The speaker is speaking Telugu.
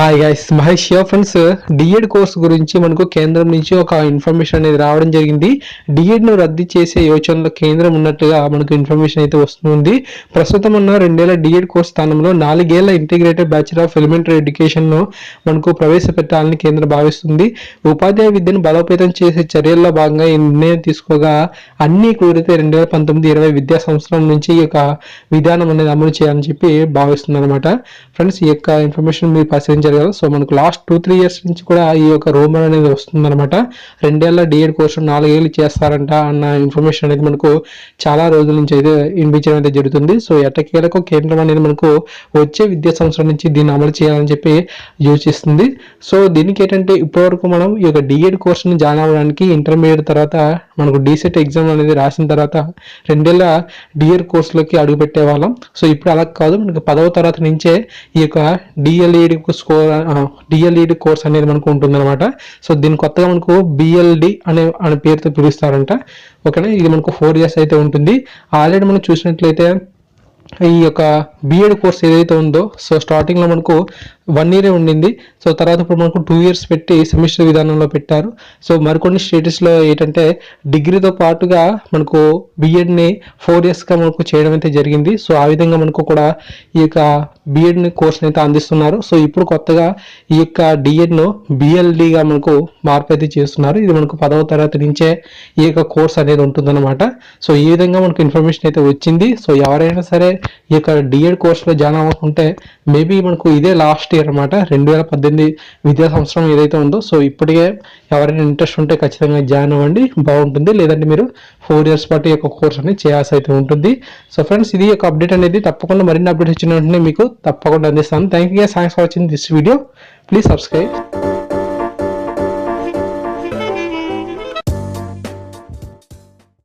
Hi guys Mahesh here friends D Ed course గురించి మనకు కేంద్రం నుంచి ఒక ఇన్ఫర్మేషన్ అనేది రావడం జరిగింది. డిఎడ్ను రద్దు చేసే యోచనలో కేంద్రం ఉన్నట్టుగా మనకు ఇన్ఫర్మేషన్ అయితే వస్తుంది. ప్రస్తుతం ఉన్న రెండేళ్ళ డిఎడ్ కోర్స్ స్థానంలో నాలుగేళ్ళ ఇంటిగ్రేటెడ్ బ్యాచులర్ ఆఫ్ ఎలిమెంటరీ ఎడ్యుకేషన్ను మనకు ప్రవేశపెట్టాలని కేంద్రం భావిస్తుంది. ఉపాధ్యాయ విద్యను బలోపేతం చేసే చర్యల్లో భాగంగా ఈ నిర్ణయం తీసుకోగా అన్ని కుదిరితే రెండు వేల పంతొమ్మిది ఇరవై విద్యా సంవత్సరం నుంచి ఈ యొక్క విధానం అనేది అమలు చేయాలని చెప్పి భావిస్తుంది అనమాట ఫ్రెండ్స్ ఈ యొక్క ఇన్ఫర్మేషన్ మీరు పరిశీలించారు కదా. సో మనకు లాస్ట్ టూ త్రీ ఇయర్స్ నుంచి కూడా ఈ యొక్క రూమర్ అనేది వస్తుందన్నమాట. రెండేళ్ళ డిఎడ్ కోర్సు నాలుగేళ్ళు చేస్తారంట అన్న ఇన్ఫర్మేషన్ అనేది మనకు చాలా రోజుల నుంచి అయితే వినిపించడం అయితే జరుగుతుంది. సో ఎట్టకేలకు కేంద్రం అనేది మనకు వచ్చే విద్యా సంవత్సరం నుంచి దీన్ని అమలు చేయాలని చెప్పి యోచిస్తుంది. సో దీనికి ఏంటంటే ఇప్పటివరకు మనం ఈ యొక్క డిఎడ్ కోర్సుని జాయిన్ అవ్వడానికి ఇంటర్మీడియట్ తర్వాత మనకు డీసెట్ ఎగ్జామ్ అనేది రాసిన తర్వాత రెండేళ్ళ డిఎడ్ కోర్సులోకి అడుగు పెట్టే వాళ్ళం సో ఇప్పుడు అలా కాదు. మనకు పదవ తరగతి నుంచే ఈ యొక్క డిఎల్ఈడి స్కోర్ డిఎల్ఈడి కోర్స్ అనేది మనకు ఉంటుందన్నమాట. సో దీని కొత్తగా మనకు బిఎల్డి అనే అనే పేరుతో పిలుస్తారంట. ఓకేనా ఇది మనకు ఫోర్ ఇయర్స్ అయితే ఉంటుంది. ఆల్రెడీ మనం చూసినట్లయితే ఈ యొక్క బిఎడ్ కోర్స్ ఏదైతే ఉందో సో స్టార్టింగ్లో మనకు వన్ ఇయరే ఉండింది. సో తర్వాత ఇప్పుడు మనకు టూ ఇయర్స్ పెట్టి సెమిస్టర్ విధానంలో పెట్టారు. సో మరికొన్ని స్టేటస్లో ఏంటంటే డిగ్రీతో పాటుగా మనకు బిఎడ్ని ఫోర్ ఇయర్స్గా మనకు చేయడం అయితే జరిగింది. సో ఆ విధంగా మనకు కూడా ఈ యొక్క బిఎడ్ని కోర్స్ని అయితే అందిస్తున్నారు. సో ఇప్పుడు కొత్తగా ఈ యొక్క డిఎడ్ను బిఎల్డిగా మనకు మార్పు అయితే చేస్తున్నారు. ఇది మనకు పదవ తరగతి నుంచే ఈ యొక్క కోర్స్ అనేది ఉంటుందన్నమాట. సో ఈ విధంగా మనకు ఇన్ఫర్మేషన్ అయితే వచ్చింది. సో ఎవరైనా సరే ఈ యొక్క డిఎడ్ కోర్స్లో జాయిన్ అవ్వకుంటే మేబీ మనకు ఇదే లాస్ట్ ఇయర్ అనమాట. రెండు వేల పద్దెనిమిది విద్యా సంవత్సరం ఏదైతే ఉందో సో ఇప్పటికే ఎవరైనా ఇంట్రెస్ట్ ఉంటే ఖచ్చితంగా జాయిన్ అవ్వండి బాగుంటుంది. లేదంటే మీరు ఫోర్ ఇయర్స్ పాటు ఈ యొక్క కోర్స్ అనేది చేయాల్సి అయితే ఉంటుంది. సో ఫ్రెండ్స్ ఇది ఒక అప్డేట్ అనేది తప్పకుండా మరిన్ని అప్డేట్స్ వచ్చిన వెంటనే మీకు తప్పకుండా అందిస్తాను. Thank you thanks for watching this video please subscribe